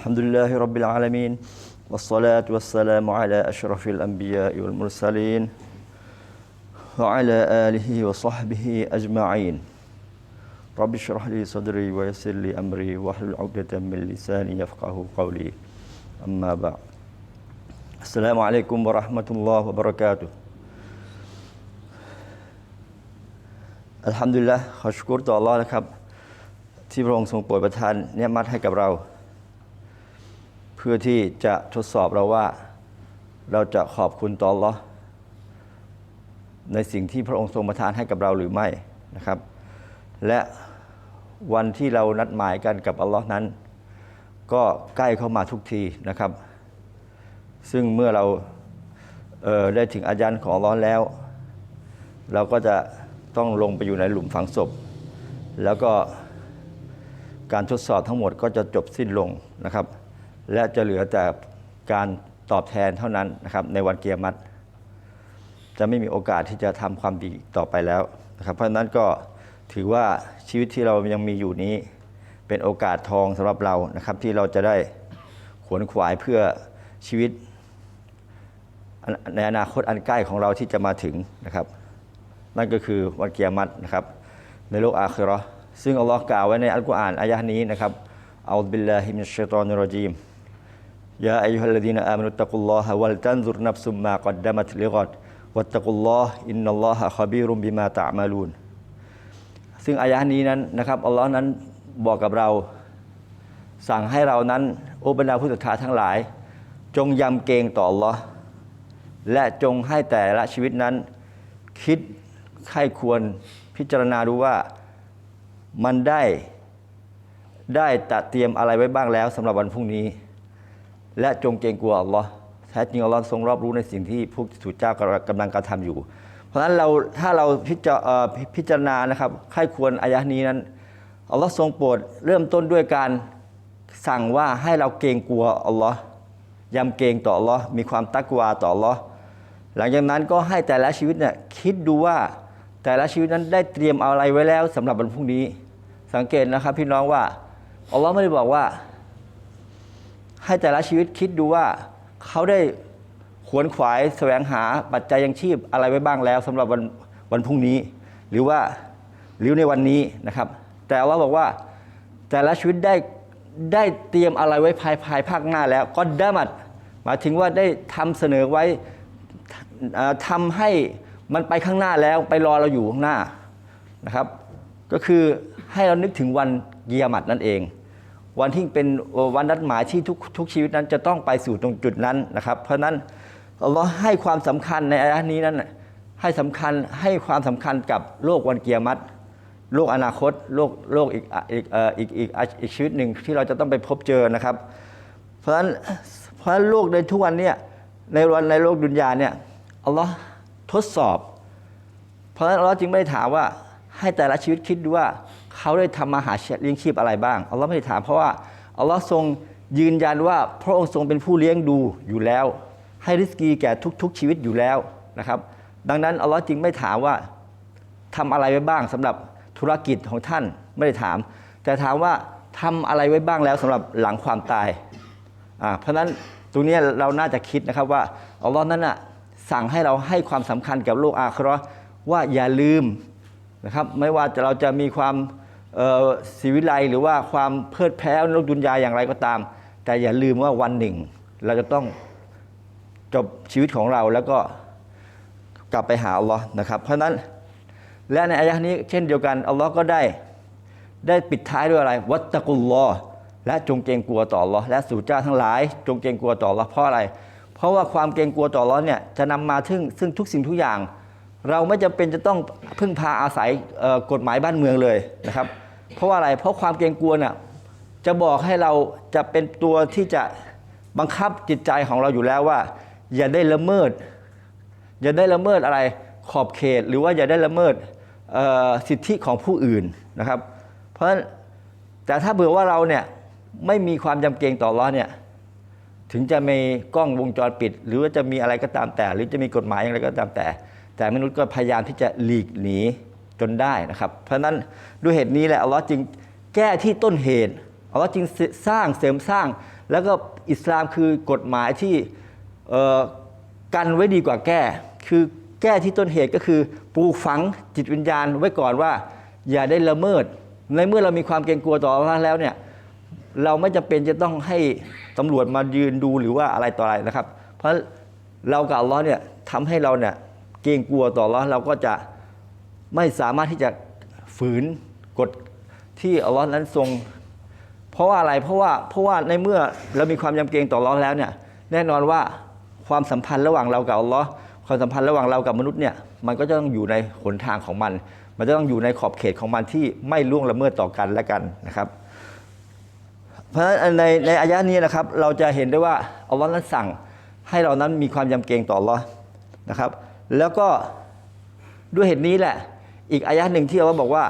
الحمد لله رب العالمين والصلاة والسلام على أشرف الأنبياء والمرسلين وعلى آله وصحبه أجمعين رب اشرح لي صدري ويسر لي أمري واحلل عقدة من لساني يفقه قولي أما بعد السلام عليكم ورحمة الله وبركاته อัลฮัมดุลิลละขอชกุรต่ออัลลอฮ์นะครับ ที่พระองค์ทรงโปรดประทานเนี่ยมัดให้กับเรา เ พื่อที่จะทดสอบเราว่า เราจะขอบคุณต่ออัลลอในสิ่งที่พระองค์ทรงประทานให้กับเราหรือไม่นะครับ และวันที่เรานัดหมายกันกับอัลลอฮ์นั้น ก็ใกล้เข้ามาทุกทีนะครับ ซึ่งเมื่อเราเได้ถึงอาจารย์ของอัลลอฮ์แล้ว เราก็จะต้องลงไปอยู่ในหลุมฝังศพ แล้วก็การทดสอบทั้งหมดก็จะจบสิ้นลงนะครับ และจะเหลือแต่การตอบแทนเท่านั้นนะครับในวันเกียรติจะไม่มีโอกาสที่จะทำความดีต่อไปแล้วนะครับ เพราะฉะนั้นก็ถือว่าชีวิตที่เรายังมีอยู่นี้ เป็นโอกาสทองสำหรับเรานะครับ ที่เราจะได้ขวนขวายเพื่อชีวิต ในอนาคตอันใกล้ของเราที่จะมาถึงนะครับ นั่นก็คือวันเกียรตินะครับ ในโลกอาคิราะซึ่งอัลลอฮ์กล่าวไว้ในอัลกุรอานอายะห์นี้นะครับอัลบิลลาฮิมิชชัยฏอนิรรจีม ยาอายุฮัลลดีนอามานุตตะกุลลอฮะวัลตันซุรนับซุมมากัดดามัตลิกัดวัตตะกุลลอฮ์อินนัลลอฮะขบีรุมบิมาตะมาลูนซึ่งอายะนี้นั้นนะครับอัลลอฮ์นั้นบอกกับเรา สั่งให้เรานั้นโอบรรดาผู้ศรัทธาทั้งหลาย จงยำเกรงต่ออัลลอฮ์และจงให้แต่ละชีวิตนั้น คิดใครควรพิจารณาดูว่ามันได้ได้ตัดเตรียมอะไรไว้บ้างแล้วสำหรับวันพรุ่งนี้ และจงเกรงกลัวอัลลอฮ์แท้จริงอัลลอฮ์ทรงรอบรู้ในสิ่งที่พวกถูกเจ้ากำลังกระทำอยู่ เพราะฉะนั้นเราถ้าเราพิจาเอ่อพิจารณานะครับใครควรอายะห์นี้นั้นอัลลอฮ์ทรงโปรดเริ่มต้นด้วยการสั่งว่าให้เราเกรงกลัวอัลลอฮ์ยำเกรงต่ออัลลอฮ์มีความตักวาต่ออัลลอฮ์หลังจากนั้นก็ให้แต่ละชีวิตเนี่ยคิดดูว่าแต่ละชีวิตนั้นได้เตรียมอะไรไว้แล้วสำหรับวันพรุ่งนี้ สังเกตนะครับพี่น้องว่าอัลลอฮ์ไม่ได้บอกว่า ให้แต่ละชีวิตคิดดูว่าเขาได้ขวนขวายแสวงหาปัจจัยยังชีพอะไรไว้บ้างแล้วสำหรับวันวันพรุ่งนี้ หรือว่าหรือในวันนี้นะครับ แต่อัลลอฮ์บอกว่าแต่ละชีวิตได้ได้เตรียมอะไรไว้ภายภายภาคหน้าแล้วก็ได้มัดหมายถึงว่าได้ทำเสนอไว้ทำให้มันไปข้างหน้าแล้วไปรอเราอยู่ข้างหน้านะครับ ก็คือให้เรานึกถึงวันเกียรตินั่นเอง วันที่เป็นวันนัดหมายที่ทุกทุกชีวิตนั้นจะต้องไปสู่ตรงจุดนั้นนะครับ เพราะนั้นเราให้ความสำคัญในอายะนี้นั้นให้สำคัญให้ความสำคัญกับโลกวันเกียรติโลกอนาคตโลกโลกอีกอีกอีกอีกอีกชีวิตหนึ่งที่เราจะต้องไปพบเจอนะครับ เพราะฉะนั้นเพราะนั้นโลกในทุกวันเนี่ยในวันในโลกดุนยาเนี่ยอัลลอฮ์ทดสอบ เพราะฉะนั้นอัลลอฮ์จึงไม่ได้ถามว่าให้แต่ละชีวิตคิดดูว่า เขาได้ทำมาหาเลี้ยงชีพอะไรบ้างอัลลอฮ์ไม่ได้ถามเพราะว่าอัลลอฮ์ทรงยืนยันว่าพระองค์ทรงเป็นผู้เลี้ยงดูอยู่แล้ว ให้ริสกีแก่ทุก ๆ ชีวิตอยู่แล้วนะครับ ดังนั้นอัลลอฮ์จึงไม่ถามว่าทำอะไรไว้บ้างสำหรับธุรกิจของท่านไม่ได้ถาม แต่ถามว่าทำอะไรไว้บ้างแล้วสำหรับหลังความตายอ่าเพราะฉะนั้นตรงนี้เราน่าจะคิดนะครับว่าอัลลอฮ์นั้นอะสั่งให้เราให้ความสำคัญกับโลกอาคราว่าอย่าลืมนะครับไม่ว่าจะเราจะมีความ สีวิไลหรือว่าความเพลิดเพลินโลกดุนยาอย่างไรก็ตาม แต่อย่าลืมว่าวันหนึ่ง เราจะต้องจบชีวิตของเราแล้วก็กลับไปหาอัลลอฮ์นะครับ เพราะนั้นและในอายะนี้เช่นเดียวกันอัลลอฮ์ก็ได้ ได้ปิดท้ายด้วยอะไร วัตตะกุลลอและจงเกรงกลัวต่ออัลลอฮ์และสู่เจ้าทั้งหลาย จงเกรงกลัวต่ออัลลอฮ์เพราะอะไร เพราะว่าความเกรงกลัวต่ออัลลอฮ์เนี่ยจะนำมาถึงซึ่งทุกสิ่งทุกอย่าง เราไม่จำเป็นจะต้องพึ่งพาอาศัยกฎหมายบ้านเมืองเลยนะครับ เพราะว่าอะไร เพราะความเกรงกลัวน่ะจะบอกให้เราจะเป็นตัวที่จะบังคับจิตใจของเราอยู่แล้วว่า อย่าได้ละเมิด อย่าได้ละเมิดอะไรขอบเขต หรือว่าอย่าได้ละเมิดสิทธิของผู้อื่นนะครับ เพราะฉะนั้นแต่ถ้าเผื่อว่าเราเนี่ยไม่มีความจำเกรงต่อร้อนเนี่ยถึงจะมีกล้องวงจรปิด หรือว่าจะมีอะไรก็ตามแต่ หรือจะมีกฎหมายอย่างไรก็ตามแต่ แต่มนุษย์ก็พยายามที่จะหลีกหนี จนได้นะครับ เพราะนั้นด้วยเหตุนี้แหละอัลลอฮ์จึงแก้ที่ต้นเหตุอัลลอฮ์จึงสร้างเสริมสร้าง แล้วก็อิสลามคือกฎหมายที่กันไว้ดีกว่าแก้ คือแก้ที่ต้นเหตุก็คือปลูกฝังจิตวิญญาณไว้ก่อนว่า อย่าได้ละเมิด ในเมื่อเรามีความเกรงกลัวต่ออัลลอฮ์แล้วเนี่ยเราไม่จำเป็นจะต้องให้ตำรวจมายืนดูหรือว่าอะไรต่ออะไรนะครับ เพราะเรากับอัลลอฮ์เนี่ยทำให้เราเนี่ยเกรงกลัวต่ออัลลอฮ์เราก็จะ ไม่สามารถที่จะฝืนกฎที่อัลลอฮ์นั้นทรง เพราะว่าอะไรเพราะว่าเพราะว่าในเมื่อเรามีความยำเกรงต่ออัลลอฮ์แล้วเนี่ยแน่นอนว่าความสัมพันธ์ระหว่างเรากับอัลลอฮ์ความสัมพันธ์ระหว่างเรากับมนุษย์เนี่ยมันก็จะต้องอยู่ในหนทางของมัน มันจะต้องอยู่ในขอบเขตของมันที่ไม่ล่วงละเมิดต่อกันและกันนะครับ เพราะฉะนั้นในในอายะนี้นะครับ เราจะเห็นได้ว่าอัลลอฮ์นั้นสั่งให้เรานั้นมีความยำเกรงต่ออัลลอฮ์นะครับ แล้วก็ด้วยเหตุนี้แหละ อีกอายะหนึ่งที่อัลลอฮ์บอกว่า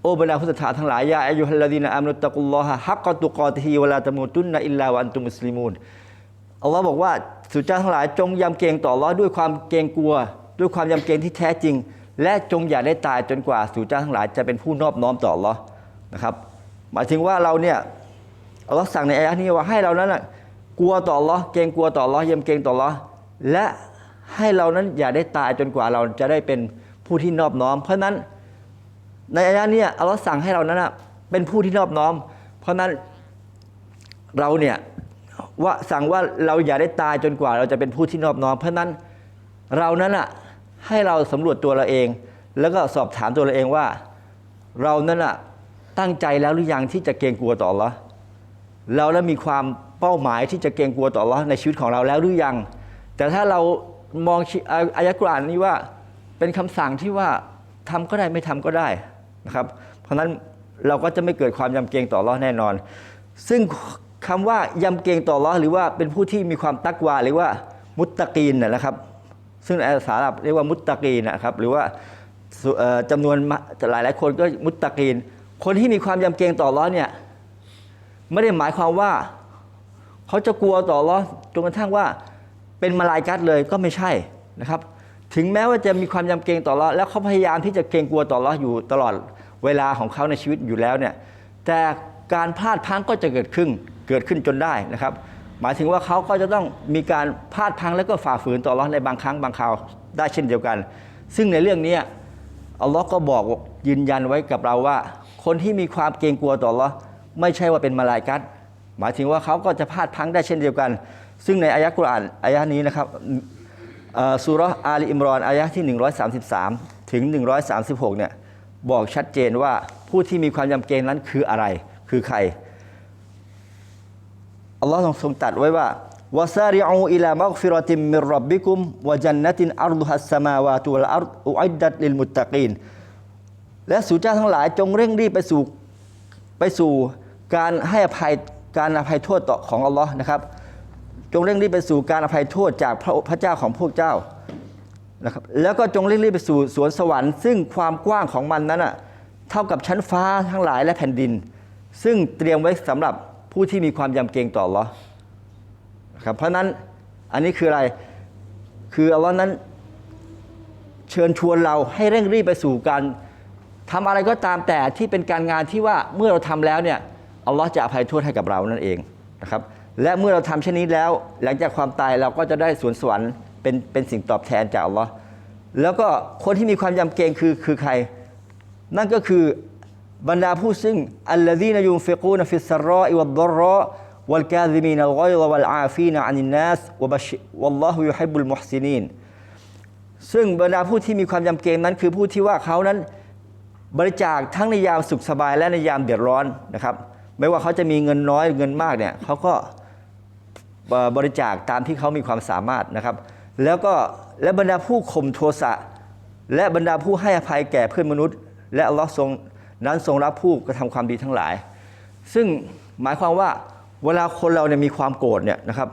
โอ้บรรดาผู้ศรัทธาทั้งหลายยาอายุฮัลลาดีนอามุตตะกุลลอฮะฮักกตุกอติฮิวลาตะมูตุนนะอิลลาวันตุมุสลิมูนอัลลอฮ์บอกว่าสุจ้าทั้งหลายจงยำเกรงต่ออัลอด้วยความเกรงกลัว ด้วยความยำเกรงที่แท้จริง และจงอย่าได้ตายจนกว่าสุจ้าทั้งหลายจะเป็นผู้นอบน้อมต่ออัลอนะครับ หมายถึงว่าเราเนี่ยอัลลอฮ์สั่งในอายะนี้ว่าให้เรานั้นนะกลัวต่ออัลอเกรงกลัวต่ออัลอยำเกรงต่ออัลอและให้เรานั้นอย่าได้ตายจนกว่าเราจะได้เป็น ผู้ที่นอบน้อม เพราะนั้นในอายะเนี้อัลลอฮ์สั่งให้เรานั้นนะเป็นผู้ที่นอบน้อม เพราะนั้นเราเนี่ยว่าสั่งว่าเราอย่าได้ตายจนกว่า เราจะเป็นผู้ที่นอบน้อม เพราะนั้นเรานั้นอะให้เราสำรวจตัวเราเอง แล้วก็สอบถามตัวเราเองว่า เรานั้นอะตั้งใจแล้วหรือยังที่จะเกรงกลัวต่อลลอเราแล้วมีความเป้าหมายที่จะเกรงกลัวต่อลเลาะในชีวิตของเราแล้วหรือยัง แต่ถ้าเรามองอายะกรานนี้ว่า เป็นคำสั่งที่ว่าทำก็ได้ไม่ทำก็ได้นะครับ เพราะฉะนั้นเราก็จะไม่เกิดความยำเกรงต่ออัลเลาะห์แน่นอน ซึ่งคำว่ายำเกรงต่ออัลเลาะห์หรือว่าเป็นผู้ที่มีความตักวาหรือว่ามุตตะกีนนะครับ ซึ่งในภาษาอาหรับเรียกว่ามุตตะกีนนะครับ หรือว่าจำนวนหลายหลายคนก็มุตตะกีน คนที่มีความยำเกรงต่ออัลเลาะห์เนี่ยไม่ได้หมายความว่าเขาจะกลัวต่ออัลเลอฮ์จนกระทั่งว่าเป็นมาลายกัดเลยก็ไม่ใช่นะครับ ถึงแม้ว่าจะมีความยำเกรงต่ออัลเลอฮ์แล้วเขาพยายามที่จะเกรงกลัวต่ออัลเลอฮ์อยู่ตลอดเวลาของเขาในชีวิตอยู่แล้วเนี่ยแต่การพลาดพังก็จะเกิดขึ้นเกิดขึ้นจนได้นะครับ หมายถึงว่าเขาก็จะต้องมีการพลาดพังแล้วก็ฝ่าฝืนต่ออัลเลอฮ์ในบางครั้งบางคราวได้เช่นเดียวกัน ซึ่งในเรื่องนี้อัลลอฮ์ก็บอกยืนยันไว้กับเราว่า คนที่มีความเกรงกลัวต่ออัลลอฮ์ไม่ใช่ว่าเป็นมาลายกัดหมายถึงว่าเขาก็จะพลาดพังได้เช่นเดียวกัน ซึ่งในอายะกุรอานอายะนี้นะครับ สุรอาลีอิมรอนอายะที่ 133 ถึง 136 เนี่ยบอกชัดเจนว่าผู้ที่มีความยำเกรงนั้นคืออะไร คือใคร อัลลอฮ์ทรงตัดไว้ว่าวาซาริอูอิลามักฟิรติมมิรรับบิกุมวะจันนตินอัรดุฮัสสมาวาตุวลอัรดอุอิดดัตลิลมุตตะกีนและสู่เจ้าทั้งหลายจงเร่งรีบไปสู่ไปสู่การให้อภัยการอภัยโทษต่อของอัลลอฮ์นะครับ จงเร่งรีบไปสู่การอภัยโทษจากพระพระเจ้าของพวกเจ้านะครับแล้วก็จงเร่งรีบไปสู่สวนสวรรค์ซึ่งความกว้างของมันนั้นอะเท่ากับชั้นฟ้าทั้งหลายและแผ่นดิน ซึ่งเตรียมไว้สำหรับผู้ที่มีความยำเกรงต่ออัลลอฮ์นะครับเพราะนั้นอันนี้คืออะไรคืออัลลอฮ์นั้นเชิญชวนเราให้เร่งรีบไปสู่การทำอะไรก็ตามแต่ที่เป็นการงานที่ว่าเมื่อเราทำแล้วเนี่ยอัลลอฮ์จะอภัยโทษให้กับเรานั่นเองนะครับ และเมื่อเราทำเช่นนี้แล้ว หลังจากความตายเราก็จะได้สวนสวรรค์เป็นเป็นสิ่งตอบแทนจากอัลลอฮ์แล้วก็คนที่มีความยำเกรงคือคือใคร นั่นก็คือบรรดาผู้ซึ่งอัลลซีนยุมฟิกูนฟิสรออิวัดดรรอวัลกาซิมีนัลกอยวัลอาฟีนอานินนัสวะบัชวัลลอฮุยุฮิบุลมุฮซินีนซึ่งบรรดาผู้ที่มีความยำเกรงนั้น คือผู้ที่ว่าเขานั้นบริจาคทั้งในยามสุขสบายและในยามเดือดร้อนนะครับ ไม่ว่าเขาจะมีเงินน้อยเงินมากเนี่ยเขาก็ บริจาคตามที่เขามีความสามารถนะครับ แล้วก็และบรรดาผู้ข่มโทสะและบรรดาผู้ให้อภัยแก่เพื่อนมนุษย์ และอัลลอฮ์ทรงนั้นทรงรับผู้กระทำความดีทั้งหลาย ซึ่งหมายความว่าเวลาคนเราเนี่ยมีความโกรธเนี่ยนะครับ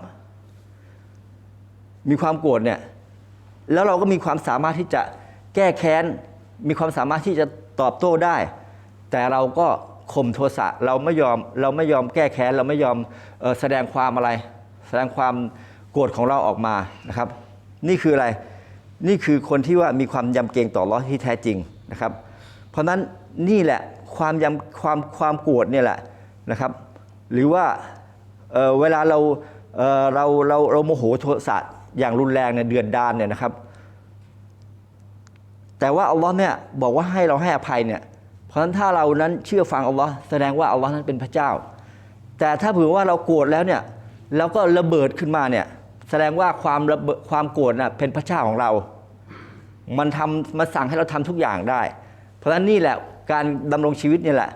มีความโกรธเนี่ยแล้วเราก็มีความสามารถที่จะแก้แค้น มีความสามารถที่จะตอบโต้ได้ แต่เราก็ข่มโทสะเราไม่ยอมเราไม่ยอมแก้แค้น เราไม่ยอมออแสดงความอะไร แสดงความโกรธของเราออกมานะครับ นี่คืออะไรนี่คือคนที่ว่ามีความยำเกรงต่ออัลเลาะห์ที่แท้จริงนะครับ เพราะนั้นนี่แหละความยำความความโกรธเนี่ยแหละนะครับ หรือว่าเเวลาเราเเราเราเราโมโหโทสะอย่างรุนแรงเนี่ยเดือดดานเนี่ยนะครับ แต่ว่าอัลลอฮ์เนี่ยบอกว่าให้เราให้อภัยเนี่ยเพราะฉะนั้นถ้าเรานั้นเชื่อฟังอัลลอฮ์แสดงว่าอัลลอฮ์นั้นเป็นพระเจ้า แต่ถ้าเผื่อว่าเราโกรธแล้วเนี่ย แล้วก็ระเบิดขึ้นมาเนี่ยแสดงว่าความระเบิดความโกรธน่ะเป็นพระเจ้าของเรา มันทำมาสั่งให้เราทำทุกอย่างได้ เพราะฉะนั้นนี่แหละการดำรงชีวิตเนี่ยแหละ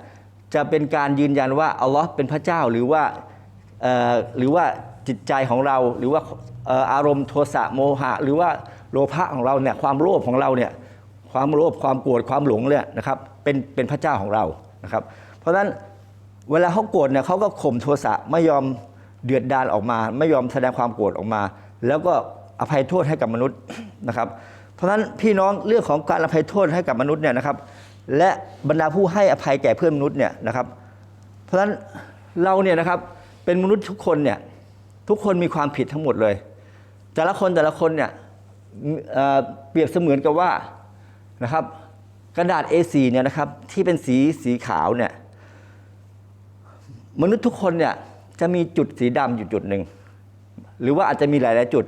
จะเป็นการยืนยันว่าอัลลอฮ์เป็นพระเจ้าหรือว่าหรือว่าจิตใจของเราหรือว่าเอ่ออารมณ์โทสะโมหะ หรือว่าโลภะของเราเนี่ยความโลภของเราเนี่ยความโลภความโกรธความหลงเนี่ยนะครับเป็นเป็นพระเจ้าของเรานะครับ เพราะฉะนั้นเวลาเขาโกรธเนี่ยเขาก็ข่มโทสะไม่ยอม เดือดดาลออกมา ไม่ยอมแสดงความโกรธออกมา แล้วก็อภัยโทษให้กับมนุษย์นะครับ เพราะฉะนั้นพี่น้องเรื่องของการอภัยโทษให้กับมนุษย์เนี่ยนะครับ และบรรดาผู้ให้อภัยแก่เพื่อนมนุษย์เนี่ยนะครับ เพราะฉะนั้นเราเนี่ยนะครับเป็นมนุษย์ทุกคนเนี่ยทุกคนมีความผิดทั้งหมดเลย แต่ละคนแต่ละคนเนี่ยเเปรียบเสมือนกับว่านะครับ กระดาษ A4 เนี่ยนะครับที่เป็นสีสีขาวเนี่ยมนุษย์ทุกคนเนี่ย จะมีจุดสีดำอยู่จุดหนึ่งหรือว่าอาจจะมีหลาย ๆ จุด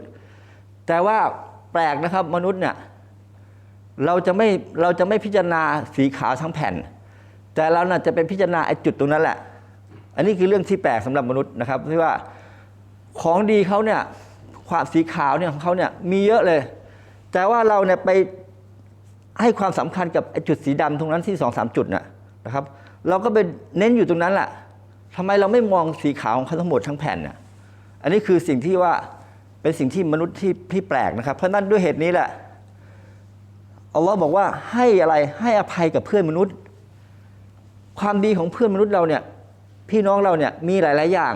แต่ว่าแปลกนะครับมนุษย์เนี่ยเราจะไม่เราจะไม่พิจารณาสีขาวทั้งแผ่น แต่เราน่ะจะเป็นพิจารณาไอ้จุดตรงนั้นแหละ อันนี้คือเรื่องที่แปลกสำหรับมนุษย์นะครับที่ว่าของดีเขาเนี่ยความสีขาวเนี่ยของเขาเนี่ยมีเยอะเลย แต่ว่าเราเนี่ยไปให้ความสำคัญกับไอ้จุดสีดำตรงนั้นที่สองสามจุดน่ะนะครับ เราก็ไปเน้นอยู่ตรงนั้นแหละ ทำไมเราไม่มองสีขาวของเขาทั้งหมดทั้งแผ่นน่ะอันนี้คือสิ่งที่ว่าเป็นสิ่งที่มนุษย์ที่ที่แปลกนะครับ เพราะนั้นด้วยเหตุนี้แหละอัลลอฮ์บอกว่าให้อะไรให้อภัยกับเพื่อนมนุษย์ ความดีของเพื่อนมนุษย์เราเนี่ยพี่น้องเราเนี่ยมีหลาย ๆ อย่าง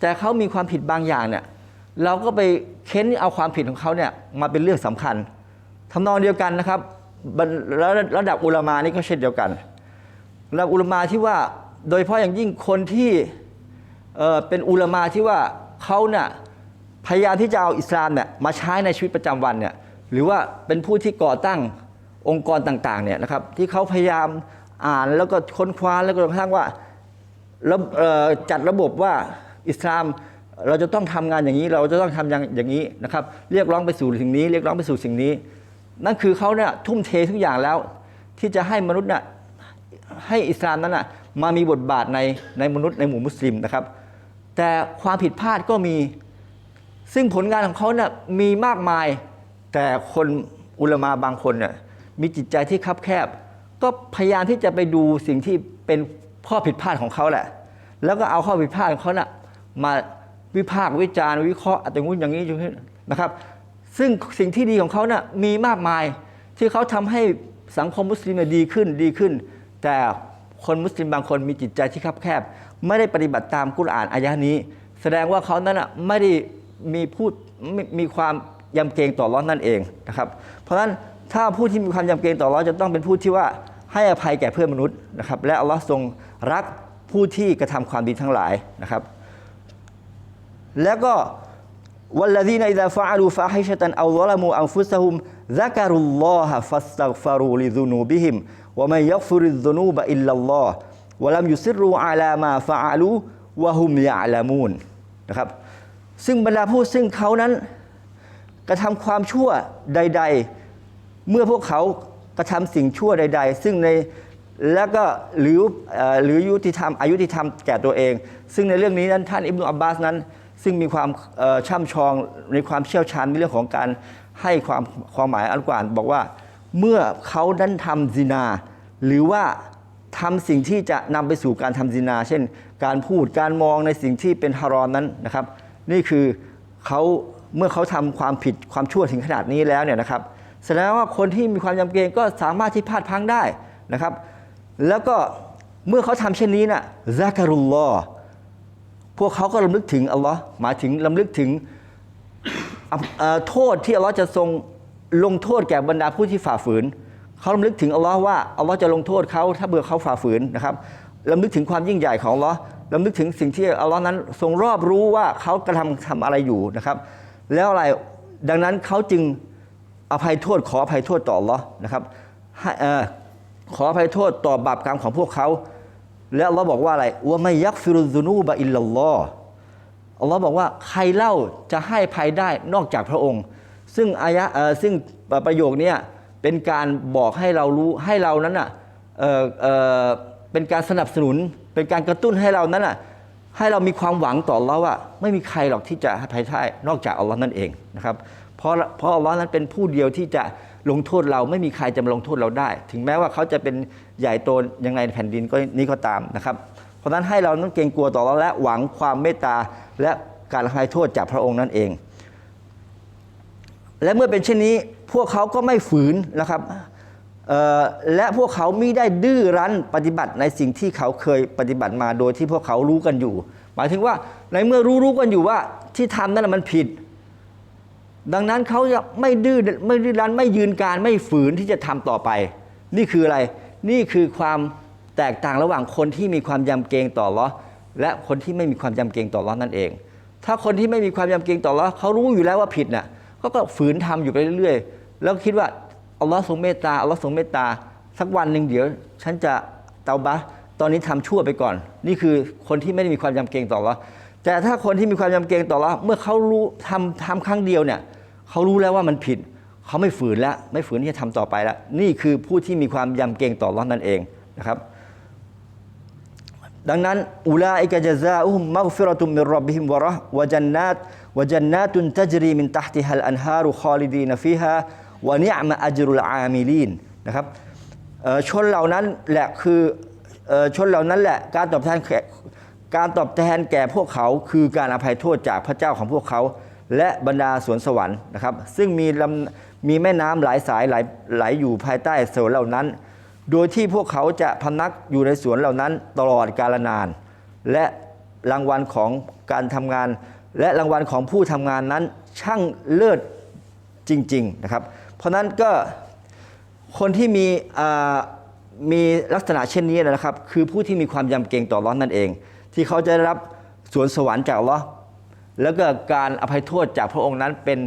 แต่เขามีความผิดบางอย่างเนี่ยเราก็ไปเค้นเอาความผิดของเขาเนี่ยมาเป็นเรื่องสำคัญทำนองเดียวกันนะครับระระดับอุลามานี่ก็เช่นเดียวกันระดับอุลามาที่ว่า โดยเฉพาะอย่างยิ่งคนที่เเป็นอุลามาที่ว่าเขาเนี่ยพยายามที่จะเอาอิสลามเนี่ยมาใช้ในชีวิตประจำวันเนี่ยหรือว่าเป็นผู้ที่ก่อตั้งองค์กรต่างๆเนี่ยนะครับที่เขาพยายามอ่านแล้วก็ค้นคว้าแล้วก็กระทั่งว่าจัดระบบว่าอิสลามเราจะต้องทำงานอย่างนี้ เราจะต้องทำอย่างอย่างนี้นะครับ เรียกร้องไปสู่สิ่งนี้ เรียกร้องไปสู่สิ่งนี้ นั่นคือเขาเนี่ยทุ่มเททุกอย่างแล้ว ที่จะให้มนุษย์น่ะให้อิสลามนั้นน่ะ มามีบทบาทในในมนุษย์ในหมู่มุสลิมนะครับ แต่ความผิดพลาดก็มี ซึ่งผลงานของเขาเนี่ยมีมากมาย แต่คนอุลามาบางคนเนี่ยมีจิตใจที่คับแคบ ก็พยายามที่จะไปดูสิ่งที่เป็นข้อผิดพลาดของเขาแหละ แล้วก็เอาข้อผิดพลาดของเขาน่ะมาวิพากษ์วิจารณ์วิเคราะห์แต่งู้นอย่างนี้อยู่นะครับ ซึ่งสิ่งที่ดีของเขาน่ะมีมากมายที่เขาทำให้สังคมมุสลิมเนี่ยดีขึ้นดีขึ้น แต่ คนมุสลิมบางคนมีจิตใจที่คับแคบ ไม่ได้ปฏิบัติตามกุรอานอายะนี้ แสดงว่าเขานั้นอะไม่ได้มีพูดมีมีความยำเกรงต่ออัลเลอฮ์นั่นเองนะครับเพราะฉะนั้นถ้าผู้ที่มีความยำเกรงต่ออัลเลอฮ์จะต้องเป็นผู้ที่ว่าให้อภัยแก่เพื่อนมนุษย์นะครับและอัลลอฮ์ทรงรักผู้ที่กระทำความดีทั้งหลายนะครับ แล้วก็วัลลดีนอิดะฟะอาลูฟาฮิชตันเอาซะลามูอันฟุสะฮุม ซักรุลลอฮะฟัสตัฆฟารูลิซุนูบิฮิมวะมัยยักฟิริซซุนูบะอิลลัลลอฮ์วะลัมยุซิรูอาลามาฟะอาลูวะฮุมยะลามูนนะครับ ซึ่งบรรดาผู้ซึ่งเขานั้น กระทำความชั่วใด ๆ เมื่อพวกเขากระทำสิ่งชั่วใด ๆ ซึ่งในแล้วก็หรือหรือยุติธรรมอายุติธรรมแก่ตัวเอง ซึ่งในเรื่องนี้นั้นท่านอิบนุอับบาสนั้น ซึ่งมีความช่ำชองในความเชี่ยวชาญในเรื่องของการ ให้ความความหมายอัลกุรอานบอกว่า เมื่อเขานั้นทำซินา หรือว่าทำสิ่งที่จะนำไปสู่การทำซินา เช่น การพูดการมองในสิ่งที่เป็นฮารอมนั้นนะครับ นี่คือเขาเมื่อเขาทำความผิดความชั่วถึงขนาดนี้แล้วเนี่ยนะครับแสดงว่าคนที่มีความยำเกรงก็สามารถที่พลาดพังได้นะครับ แล้วก็เมื่อเขาทำเช่นนี้นะซาการุลลอพวกเขาก็ลำลึกถึงอัลลอฮ์หมายถึงลำลึกถึง โทษที่อัลลอฮ์จะทรงลงโทษแก่บรรดาผู้ที่ฝ่าฝืนเขาลำลึกถึงอัลลอฮ์ว่าอัลลอฮ์จะลงโทษเขาถ้าเบื่อเขาฝ่าฝืนนะครับลำลึกถึงความยิ่งใหญ่ของอัลลอฮ์ลำลึกถึงสิ่งที่อัลลอฮ์นั้นทรงรอบรู้ว่าเขากระทำทำอะไรอยู่นะครับ แล้วอะไรดังนั้นเขาจึงอภัยโทษขออภัยโทษต่ออัลลอฮ์นะครับให้เออขออภัยโทษต่อบาปกรรมของพวกเขา แล้วอัลลอฮ์บอกว่าอะไรว่าไม่ยักฟิรุซุนูบะอิลลัลลอฮ์ อัลลอฮ์บอกว่าใครเล่าจะให้ภัยได้นอกจากพระองค์ ซึ่งอายะเออซึ่งประโยคนี้เป็นการบอกให้เรารู้ให้เรานั้นอะเออเออเป็นการสนับสนุน เป็นการกระตุ้นให้เรานั้นอะให้เรามีความหวังต่ออัลลอฮ์ว่าไม่มีใครหรอกที่จะให้ภัยได้นอกจากอัลลอฮ์นั่นเองนะครับเพราะเพราะอัลลอฮ์นั้นเป็นผู้เดียวที่จะลงโทษเราไม่มีใครจะมาลงโทษเราได้ ถึงแม้ว่าเขาจะเป็นใหญ่โตยังไงแผ่นดินก็นี้ก็ตามนะครับ เพราะฉะนั้นให้เรานั้นเกรงกลัวต่อเราและหวังความเมตตา และการอภัยโทษจากพระองค์นั่นเอง และเมื่อเป็นเช่นนี้พวกเขาก็ไม่ฝืนนะครับและพวกเขามิได้ดื้อรั้นปฏิบัติในสิ่งที่เขาเคยปฏิบัติมาโดยที่พวกเขารู้กันอยู่ หมายถึงว่าในเมื่อรู้รู้กันอยู่ว่าที่ทำนั้นมันผิด ดังนั้นเขาจะไม่ดื้อไม่ดื้อรั้นไม่ยืนการไม่ฝืนที่จะทำต่อไป นี่คืออะไร นี่คือความแตกต่างระหว่างคนที่มีความยำเกรงต่ออัลเลอ และคนที่ไม่มีความยำเกรงต่ออัลเลอนนั่นเอง ถ้าคนที่ไม่มีความยำเกรงต่ออัลเลอเขารู้อยู่แล้วว่าผิดน่ะเขาก็ฝืนทำอยู่ไปเรื่อยๆ แล้วคิดว่าอัลลอฮ์ทรงเมตตาอัลลอฮ์ทรงเมตตาสักวันหนึ่งเดี๋ยว ฉันจะเตาบะตอนนี้ทำชั่วไปก่อน นี่คือคนที่ไม่ได้มีความยำเกรงต่ออัลเลอแต่ถ้าคนที่มีความยำเกรงต่ออัลเลอเมื่อเขารู้ทำทำครั้งเดียวเนี่ยเขารู้แล้วว่ามันผิด เขาไม่ฝืนแล้วไม่ฝืนที่จะทำต่อไปแล้วนี่คือผู้ที่มีความยำเกรงต่ออัลเลอนั่นเองนะครับ ดังนั้นอุลาอิกะจาซาอุมมัฆฟิรตุมมิร็อบบิฮิมวะระห์วะจันนาตวะจันนาตุนตัจรีมินตัฮติฮัลอันฮารุคอลิดีนฟีฮาวะนิอ์มะอัจรุลอามิลีนนะครับชนเหล่านั้นแหละคือชนเหล่านั้นแหละการตอบแทนการตอบแทนแก่พวกเขาคือการอภัยโทษจากพระเจ้าของพวกเขา และบรรดาสวนสวรรค์นะครับ ซึ่งมีมีแม่น้ำหลายสายไหลไหลอยู่ภายใต้สวนเหล่านั้น โดยที่พวกเขาจะพำนักอยู่ในสวนเหล่านั้นตลอดกาลนาน และรางวัลของการทำงาน และรางวัลของผู้ทำงานนั้นช่างเลิศจริง ๆนะครับ เพราะนั้นก็คนที่มีมีลักษณะเช่นนี้นะครับ คือผู้ที่มีความยำเกรงต่อร้อนนั่นเอง ที่เขาจะได้รับสวนสวรรค์จากอัลเลอฮ์แล้วก็การอภัยโทษจากพระองค์นั้นเป็น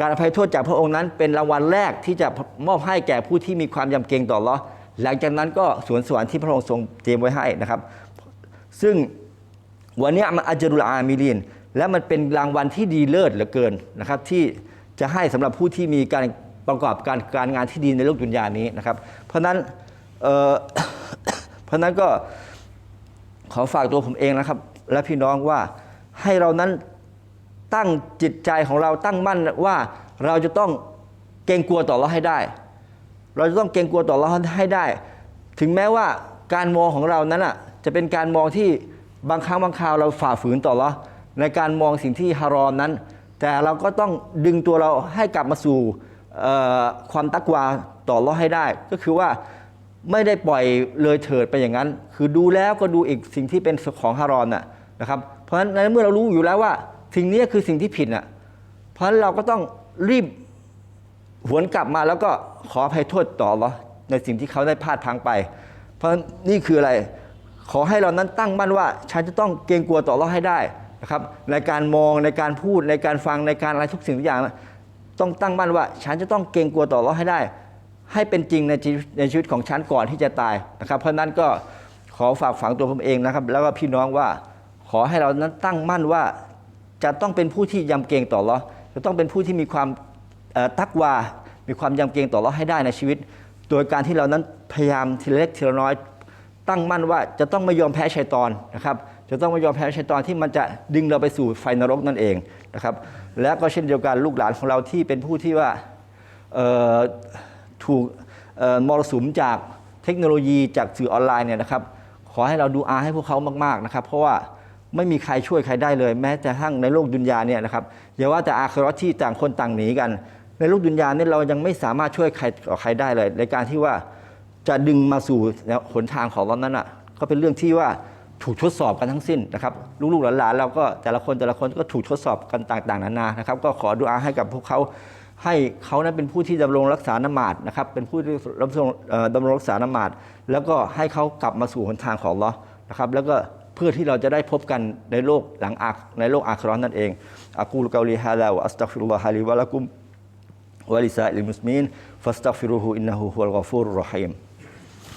การอภัยโทษจากพระองค์นั้น เป็นรางวัลแรกที่จะมอบให้แก่ผู้ที่มีความยำเกรงต่ออัลเลอฮ์ หลังจากนั้นก็สวนสวรรค์ที่พระองค์ทรงเตรียมไว้ให้นะครับ ซึ่งวันนี้มันอัจรุลอามิลีนและมันเป็นรางวัลที่ดีเลิศเหลือเกินนะครับ ที่จะให้สำหรับผู้ที่มีการประกอบการการงานที่ดีในโลกดุนยานี้นะครับ เพราะนั้นเเพราะนั้นก็ขอฝากตัวผมเองนะครับ และพี่น้องว่าให้เรานั้นตั้งจิตใจของเราตั้งมั่นว่าเราจะต้องเกรงกลัวต่อเราให้ได้ เราจะต้องเกรงกลัวต่อเราให้ได้ ถึงแม้ว่าการมองของเรานั้นอะจะเป็นการมองที่บางครั้งบางคราวเราฝ่าฝืนต่อเราในการมองสิ่งที่ฮารอมนั้น แต่เราก็ต้องดึงตัวเราให้กลับมาสู่ความตักวาต่อเราให้ได้ ก็คือว่าไม่ได้ปล่อยเลยเถิดไปอย่างนั้น คือดูแล้วก็ดูอีกสิ่งที่เป็นของฮารอมน่ะนะครับ เพราะฉะนั้นในเมื่อเรารู้อยู่แล้วว่าสิ่งนี้คือสิ่งที่ผิดน่ะเพราะฉะนั้นเราก็ต้องรีบ หวนกลับมาแล้วก็ขออภัยโทษต่ออัลเลอในสิ่งที่เขาได้พลาดพังไป เพราะนี่คืออะไร ขอให้เรานั้นตั้งมั่นว่าฉันจะต้องเกรงกลัวต่ออัลเลอให้ได้นะครับในการมองในการพูดในการฟังในการอะไรทุกสิ่งทุกอย่าง ต้องตั้งมั่นว่า ฉันจะต้องเกรงกลัวต่ออัลเลอให้ได้ ให้เป็นจริงในชีวิตในชีวิตของฉันก่อนที่จะตายนะครับ เพราะนั้นก็ขอฝากฝังตัวผมเองนะครับ แล้วก็พี่น้องว่าขอให้เรานั้นตั้งมั่นว่าจะต้องเป็นผู้ที่ยำเกรงต่ออัลเลอจะต้องเป็นผู้ที่มีความ ตักวา มีความยำเกรงต่ออัลเลอให้ได้ในชีวิต โดยการที่เรานั้นพยายามทีละเล็กทีละน้อย ตั้งมั่นว่าจะต้องไม่ยอมแพ้ชัยตอนนะครับ จะต้องไม่ยอมแพ้ชัยตอนที่มันจะดึงเราไปสู่ไฟนรกนั่นเองนะครับ และก็เช่นเดียวกันลูกหลานของเราที่เป็นผู้ที่ว่าถูกมรสุมจากเทคโนโลยีจากสื่อออนไลน์เนี่ยนะครับ ขอให้เราดูอาให้พวกเขามาก ๆนะครับ เพราะว่าไม่มีใครช่วยใครได้เลย แม้แต่ทั้งในโลกดุนยาเนี่ยนะครับอย่าว่าแต่อาคราที่ต่างคนต่างหนีกัน ในโลกดุนยาเนี่ยเรายังไม่สามารถช่วยใครต่อใครได้เลย ในการที่ว่าจะดึงมาสู่หนทางของเรานั้นอะก็เป็นเรื่องที่ว่าถูกทดสอบกันทั้งสิ้นนะครับลูกๆหลานๆเราก็แต่ละคนแต่ละคนก็ถูกทดสอบกันต่างๆนานานะครับ ก็ขอดูอาให้กับพวกเขาให้เขานั้นเป็นผู้ที่ดำรงรักษานมาดนะครับ เป็นผู้ที่ดำรงเอ่อดำรงรักษานมาดแล้วก็ให้เขากลับมาสู่หนทางของเลอนะครับ แล้วก็เพื่อที่เราจะได้พบกันในโลกหลังอักในโลกอาครอนนั่นเองอากูลกาลีฮาลาวอัสตักฟิรุลลอฮะลีวะละกุม วะลิซาอิล